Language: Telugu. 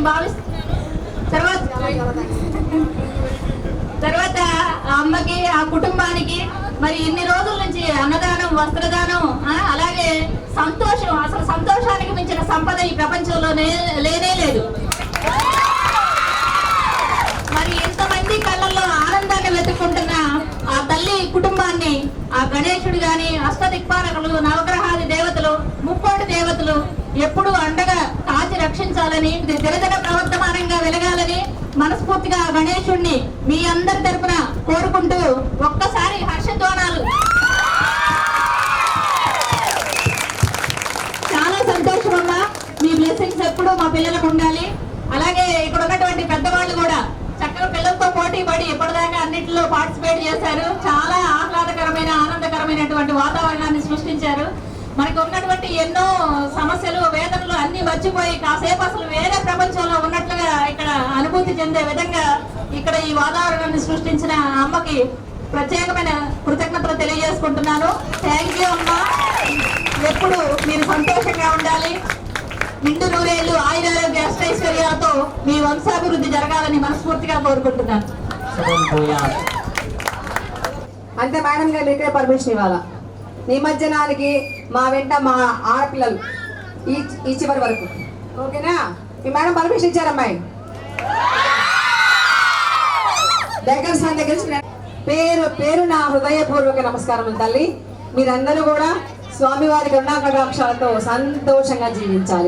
నేను భావిస్తున్నాను తర్వాత తర్వాత అమ్మకి ఆ కుటుంబానికి మరి ఇన్ని రోజుల నుంచి అన్నదానం వస్త్రదానం అలాగే సంతోషం అసలు సంతోషానికి మించిన సంపద ఈ ప్రపంచంలో లేనే లేదు. మరి ఎంతమంది కళ్ళల్లో ఆనందాన్ని వెతుక్కుంటున్న ఆ తల్లి కుటుంబాన్ని ఆ గణేశుడు గాని అష్టదిక్పాలకులు నవగ్రహాది దేవతలు వెలగాలని ఇది ప్రవర్తమానంగా వెలగాలని మనస్ఫూర్తిగా గణేశుణ్ణి మీ అందరి తరపున కోరుకుంటూ ఒక్కసారి హర్షధ్వానాలు. చాలా సంతోషం అమ్మా. మీ బ్లెస్సింగ్స్ ఎప్పుడు మా పిల్లలకు ఉండాలి. అలాగే ఇక్కడ ఉన్నటువంటి పెద్దవాళ్ళు కూడా చక్కగా పిల్లలతో పోటీ పడి ఇప్పటిదాకా అన్నింటిలో పార్టిసిపేట్ చేశారు. చాలా ఆహ్లాదకరమైన ఆనందకరమైనటువంటి వాతావరణాన్ని సృష్టించారు. మనకు ఉన్నటువంటి ఎన్నో సమస్యలు మర్చిపోయి కాసేపు అసలు వేరే ప్రపంచంలో ఉన్నట్లుగా ఇక్కడ అనుభూతి చెందే విధంగా ఇక్కడ ఈ వాతావరణాన్ని సృష్టించిన అమ్మకి ప్రత్యేకమైన కృతజ్ఞతలు తెలియజేసుకుంటున్నాను. థ్యాంక్ యూ అమ్మ. ఎప్పుడు మీరు సంతోషంగా ఉండాలి. నిండు నూరేళ్ళు ఆయురారోగ్య అష్టైశ్వర్యాలతో మీ వంశాభివృద్ధి జరగాలని మనస్ఫూర్తిగా కోరుకుంటున్నాను. అంతే మేడం గారు మీకే పర్మిషన్ ఇవ్వాలా? నిమజ్జనానికి మా వెంట మా ఆడపిల్లలు. ఈ ఈ చివరి వరకు. ఓకేనా? మీ మేడం పర్మిషన్ ఇచ్చారమ్మాయి. దగ్గర స్థానం దగ్గర పేరు పేరు నా హృదయపూర్వక నమస్కారం తల్లి. మీరందరూ కూడా స్వామివారి కరుణాకటాక్షాలతో సంతోషంగా జీవించాలి.